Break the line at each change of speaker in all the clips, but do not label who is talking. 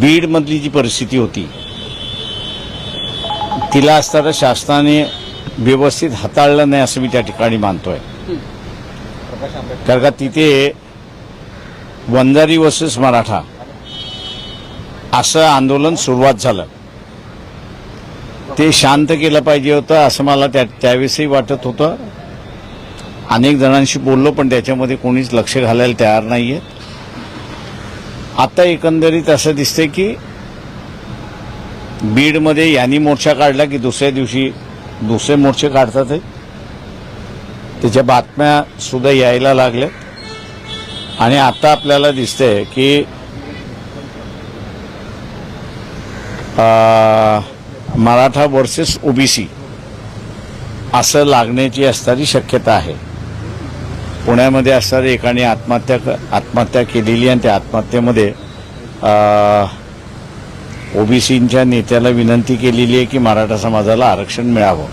बीडमधली जी परिस्थिती होती तिला असताना शासनाने व्यवस्थित हाताळलं नाही असं मी त्या ठिकाणी मानतोय. कारण का तिथे वंजारी वर्सेस मराठा असं आंदोलन सुरुवात झालं. ते शांत केलं पाहिजे होतं असं मला त्या त्यावेळेसही वाटत होतं. अनेक जणांशी बोललो पण त्याच्यामध्ये कोणीच लक्ष घालायला तयार नाहीये आता एकंदरीत असं दिसतंय की बीडमध्ये यांनी मोर्चा काढला की दुसऱ्या दिवशी दुसरे मोर्चे काढतात त्याच्या बातम्या सुद्धा यायला लागल्या आणि आता आपल्याला दिसतंय की मराठा वर्सेस ओबीसी असं लागण्याची असणारी शक्यता आहे. पुण्यामध्ये असणाऱ्या एकाने आत्महत्या आत्महत्या केलेली आणि त्या आत्महत्येमध्ये ओबीसींच्या नेत्याला विनंती केलेली आहे की मराठा समाजाला आरक्षण मिळावं.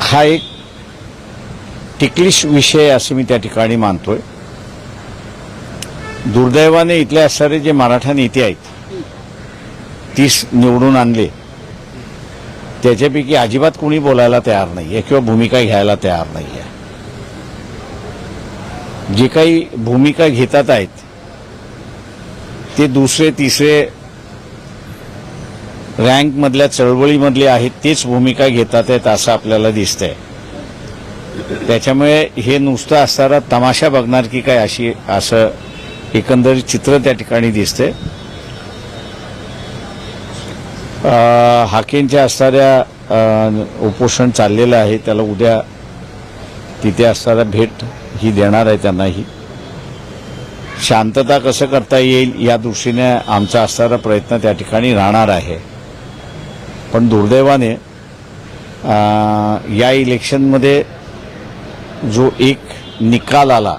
हा एक टिकलिश विषय असं मी त्या ठिकाणी मानतोय. दुर्दैवाने इथले असणारे जे मराठा नेते आहेत तीस निवडून आणले त्याच्यापैकी अजिबात कोणी बोलायला तयार नाहीये किंवा भूमिका घ्यायला तयार नाही जे काही भूमिका घेतात आहेत ते दुसरे तिसरे रँकमधल्या चळवळीमधले आहेत तेच भूमिका घेतात आहेत असं आपल्याला दिसतंय. त्याच्यामुळे हे नुसतं असणारा तमाशा बघणार की काय अशी असं एकंदरीत चित्र त्या ठिकाणी दिसतंय. हाकेंच्या असणाऱ्या उपोषण चाललेलं आहे त्याला उद्या तिथे असणारा भेट ही देणार आहे त्यांनाही शांतता कसं करता येईल या दृष्टीने आमचा असणारा प्रयत्न त्या ठिकाणी राहणार आहे. पण दुर्दैवाने या इलेक्शनमध्ये जो एक निकाल आला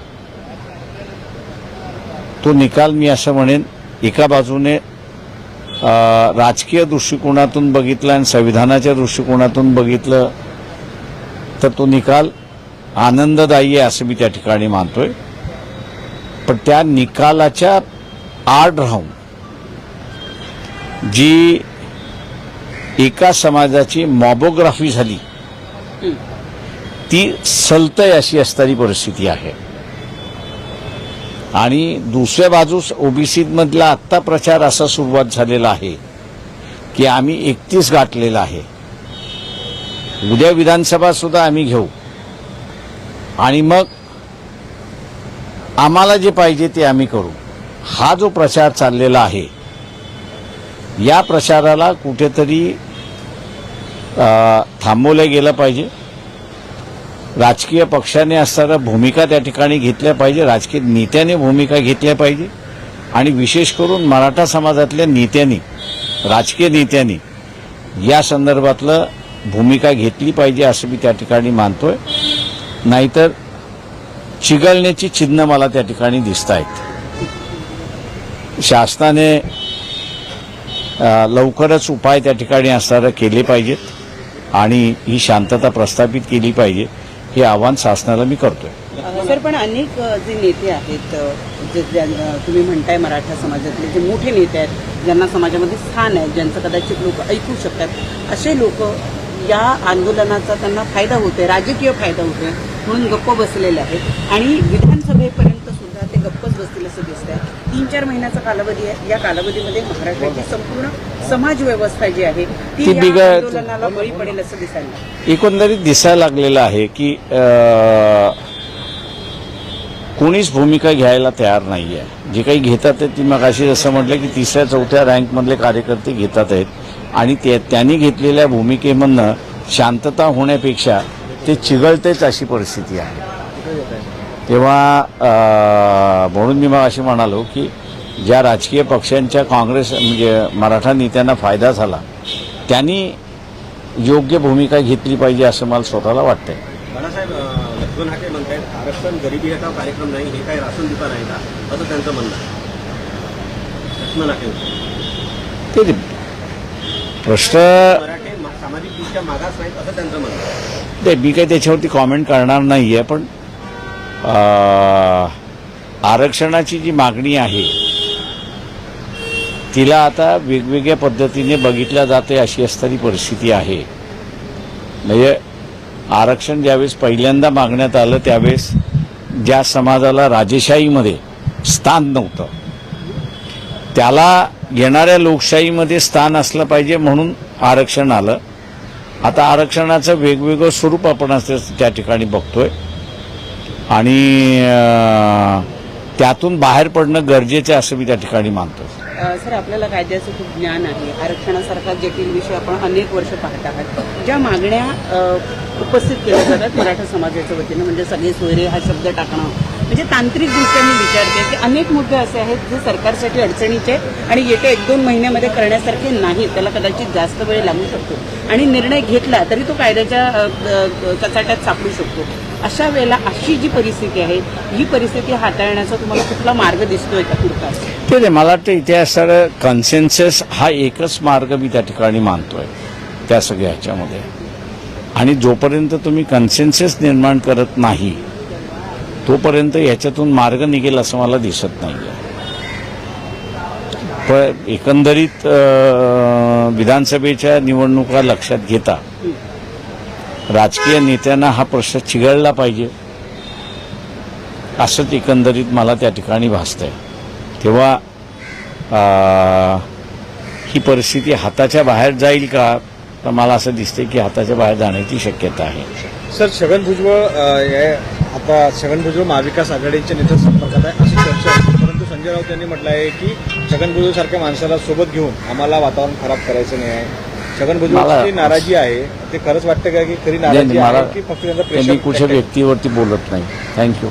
तो निकाल मी असं म्हणेन एका बाजूने राजकीय दृष्टिकोनातून बघितलं आणि संविधानाच्या दृष्टिकोनातून बघितलं तर तो निकाल आनंददायी आहे असं मी त्या ठिकाणी मानतोय. पण त्या निकालाच्या आड राहून जी एका समाजाची मॉबोग्राफी झाली ती सलतय अशी असणारी परिस्थिती आहे. आणि दुसऱ्या बाजूस ओबीसी मधला आत्ता प्रचार असा सुरुवात झालेला आहे की आम्ही एकतीस गाठलेला आहे. उद्या विधानसभा सुद्धा आम्ही घेऊ. आणि मग आम्हाला जे पाहिजे ते आम्ही करू. हा जो प्रचार चाललेला आहे या प्रचाराला कुठेतरी थांबवलं गेलं पाहिजे. राजकीय पक्षाने असताना भूमिका त्या ठिकाणी घेतल्या पाहिजे राजकीय नेत्याने भूमिका घेतल्या पाहिजे. आणि विशेष करून मराठा समाजातल्या नेत्यांनी राजकीय नेत्यांनी या संदर्भातलं भूमिका घेतली पाहिजे असं मी त्या ठिकाणी मानतोय. नाहीतर चिघळण्याची चिन्ह मला त्या ठिकाणी दिसत आहेत शासनाने लवकरच उपाय त्या ठिकाणी असणारे केले पाहिजेत आणि ही शांतता प्रस्थापित केली पाहिजे हे आव्हान शासनाला मी करतोय.
सर पण अनेक जे नेते आहेत जे ज्या- तुम्ही म्हणताय मराठा समाजातले जे मोठे नेते आहेत ज्यांना समाजामध्ये स्थान आहे ज्यांचं कदाचित लोक ऐकू शकतात असे लोक या आंदोलनाचा त्यांना फायदा होतोय राजकीय फायदा होतोय. म्हणून गप्प बसलेले आहेत. आणि विधानसभेपर्यंत सुद्धा ते गप्पच बसतील असं दिसत आहे तीन चार महिन्याचा कालावधी आहे. या कालावधीमध्ये महाराष्ट्राची संपूर्ण समाज व्यवस्था जी आहे ती आंदोलनाला बळी पडेल असं दिसायला.
एकंदरीत दिसायला लागलेलं आहे की कोणीच भूमिका घ्यायला तयार नाही आहे जे काही घेतात ते ती मग अशी जसं म्हटलं की तिसऱ्या चौथ्या रँकमधले कार्यकर्ते घेतात आहेत. आणि ते त्यांनी घेतलेल्या भूमिकेमधनं शांतता होण्यापेक्षा ते चिघळतेच अशी परिस्थिती आहे. तेव्हा म्हणून मी मग अशी म्हणालो की ज्या राजकीय पक्षांच्या काँग्रेस म्हणजे मराठा नेत्यांना फायदा झाला त्यांनी योग्य भूमिका घेतली पाहिजे असं मला स्वतःला वाटतंय.
बाळासाहेब अं, लक्ष्मण हाके म्हणतायत आरक्षण गरिबी हटाव कार्यक्रम नाही हे काही राशन दुकान आहे का? असं त्यांचं म्हणणं आहे. लक्ष्मण हाके
ते प्रश्न
सामाजिकदृष्ट्या मागास नाहीत असं त्यांचं म्हणणं नाही
ते मी काही त्याच्यावरती कॉमेंट करणार नाही आहे पण आरक्षणाची जी मागणी आहे तिला आता वेगवेगळ्या पद्धतीने बघितल्या जाते अशी असणारी परिस्थिती आहे. म्हणजे आरक्षण ज्यावेळेस पहिल्यांदा मागण्यात आलं त्यावेळेस ज्या समाजाला राजेशाहीमध्ये स्थान नव्हतं त्याला येणाऱ्या लोकशाहीमध्ये स्थान असलं पाहिजे म्हणून आरक्षण आलं. आता आरक्षणाचं वेगवेगळं स्वरूप आपण असं त्या ठिकाणी बघतोय. आणि त्यातून बाहेर पडणं गरजेचं असं मी त्या ठिकाणी मानतो.
सर आपल्याला कायद्याचं खूप ज्ञान आहे. आरक्षणासारखा जटिल विषय आपण अनेक वर्ष पाहत आहात. ज्या मागण्या उपस्थित केल्या जातात मराठा समाजाच्या वतीनं म्हणजे सगळे सोयरे हा शब्द टाकणं म्हणजे तांत्रिकदृष्ट्या मी विचारते की अनेक मुद्दे असे आहेत जे सरकारसाठी अडचणीचे आणि येत्या एक दोन महिन्यामध्ये करण्यासारखे नाहीत. त्याला कदाचित जास्त वेळ लागू शकतो. आणि निर्णय घेतला तरी तो कायद्याच्या कचाट्यात सापडू शकतो. अशा वेळेला अशी जी परिस्थिती आहे ही परिस्थिती हाताळण्याचा तुम्हाला कुठला मार्ग दिसतोय का पुढचा?
ठीक आहे मला वाटतं इथे असणारं कन्सेन्सस हा एकच मार्ग मी त्या ठिकाणी मानतोय त्या सगळ्या ह्याच्यामध्ये. आणि जोपर्यंत तुम्ही कन्सेन्सस निर्माण करत नाही तोपर्यंत याच्यातून मार्ग निघेल असं मला दिसत नाही पण एकंदरीत विधानसभेच्या निवडणुका लक्षात घेता राजकीय नेत्यांना हा प्रश्न चिघळला पाहिजे. असंच एकंदरीत मला त्या ठिकाणी भासतंय. तेव्हा ही परिस्थिती हाताच्या बाहेर जाईल का? तर मला असं दिसतंय की हाताच्या बाहेर जाण्याची शक्यता आहे.
सर छगन भुजबळ आता छगन भुजबळ महाविकास आघाडीच्या नेते संपर्कात आहे अशी चर्चा आहे. परंतु संजय राऊत यांनी म्हटलं आहे की छगन भुजबळ सारख्या माणसाला सोबत घेऊन आम्हाला वातावरण खराब करायचं नाही आहे. छगन भुजबळची
मला-
नाराजी आहे ते खरंच वाटतं का की खरी नाराजी
मला
आहे की फक्त त्यांचा प्रेशर
व्यक्तीवरती बोलत नाही. थँक्यू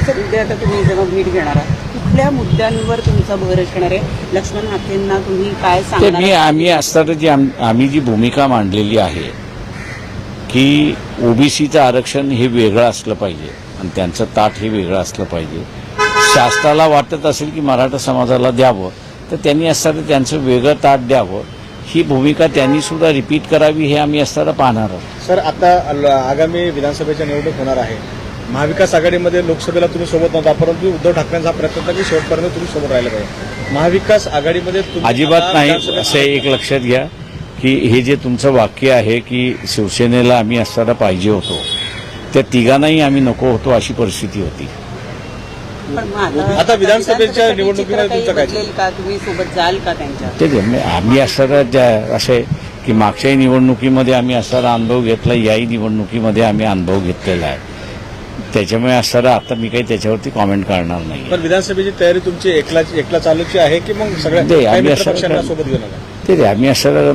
सर उद्या आता तुम्ही जेव्हा भेट घेणार आहात कुठल्या मुद्द्यांवर तुमचा भर असणार आहे? लक्ष्मण हाकेंना तुम्ही काय सांगणार
मी आम्ही असताना जी आम- आम्ही जी भूमिका मांडलेली आहे की ओबीसीचं आरक्षण हे वेगळं असलं पाहिजे आणि त्यांचं ताट हे वेगळं असलं पाहिजे. शासनाला वाटत असेल की मराठा समाजाला द्यावं तर त्यांनी असताना त्यांचं वेगळं ताट द्यावं. ही भूमिका त्यांनी सुद्धा रिपीट करावी हे आम्ही असताना पाहणार आहोत.
सर आता आगामी विधानसभेच्या निवडणूक होणार आहे. महाविकास आघाडीमध्ये लोकसभेला तुम्ही सोबत नव्हता परंतु उद्धव ठाकरेंचा प्रयत्न होता की शेवटपर्यंत तुम्ही सोबत राहिलं पाहिजे. महाविकास आघाडीमध्ये
अजिबात नाही असं एक लक्षात घ्या. की हे जे तुमचं वाक्य आहे की शिवसेनेला आम्ही असताना पाहिजे होतो त्या तिघांनाही आम्ही नको होतो अशी परिस्थिती होती.
आता
विधानसभेच्या
विधानसभेसाठी
निवडणुकीमध्ये
चित्र काही
तुमचं काय?
बदलेल का? तुम्ही सोबत जाल का त्यांच्या?
ते जे म्हणजे आम्ही असताना ज्या असे की मागच्याही निवडणुकीमध्ये आम्ही असताना अनुभव घेतला याही निवडणुकीमध्ये आम्ही अनुभव घेतलेला आहे. त्याच्यामुळे असताना आता मी काही त्याच्यावरती कॉमेंट करणार नाही
पण विधानसभेची तयारी तुमची एकला एकला चालूची आहे की मग सगळ्या काही
आम्ही
मित्र
असं
पक्षांना
काय-
सोबत घेऊन आला?
ते आम्ही असं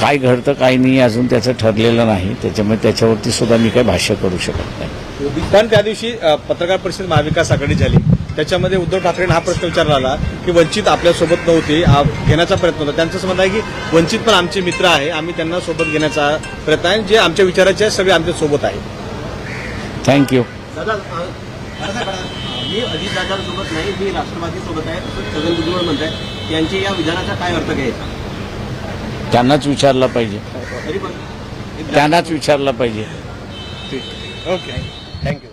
काय घडतं काय नाही अजून त्याचं ठरलेलं नाही. त्याच्यामुळे त्याच्यावरती सुद्धा मी काही भाष्य करू शकत नाही.
कारण त्या दिवशी पत्रकार परिषद महाविकास आघाडी झाली. त्याच्यामध्ये उद्धव ठाकरेंना हा प्रश्न विचारला आला की वंचित आपल्यासोबत नव्हते घेण्याचा प्रयत्न होता. त्यांचं असं म्हणणं आहे की वंचित पण आमचे मित्र आहे आम्ही त्यांना सोबत घेण्याचा प्रयत्न आहे. जे आमच्या विचाराचे आहे सगळे आमच्यासोबत आहे.
थँक्यू
दादा अ, मी अजित दादांसोबत नाही मी राष्ट्रवादी सोबत आहे. छगन भुजबळ म्हणत आहे यांच्या या विधानाचा काय अर्थ घ्यायचा?
त्यांनाच विचारलं पाहिजे. त्यांनाच विचारलं पाहिजे.
ओके. थँक्यू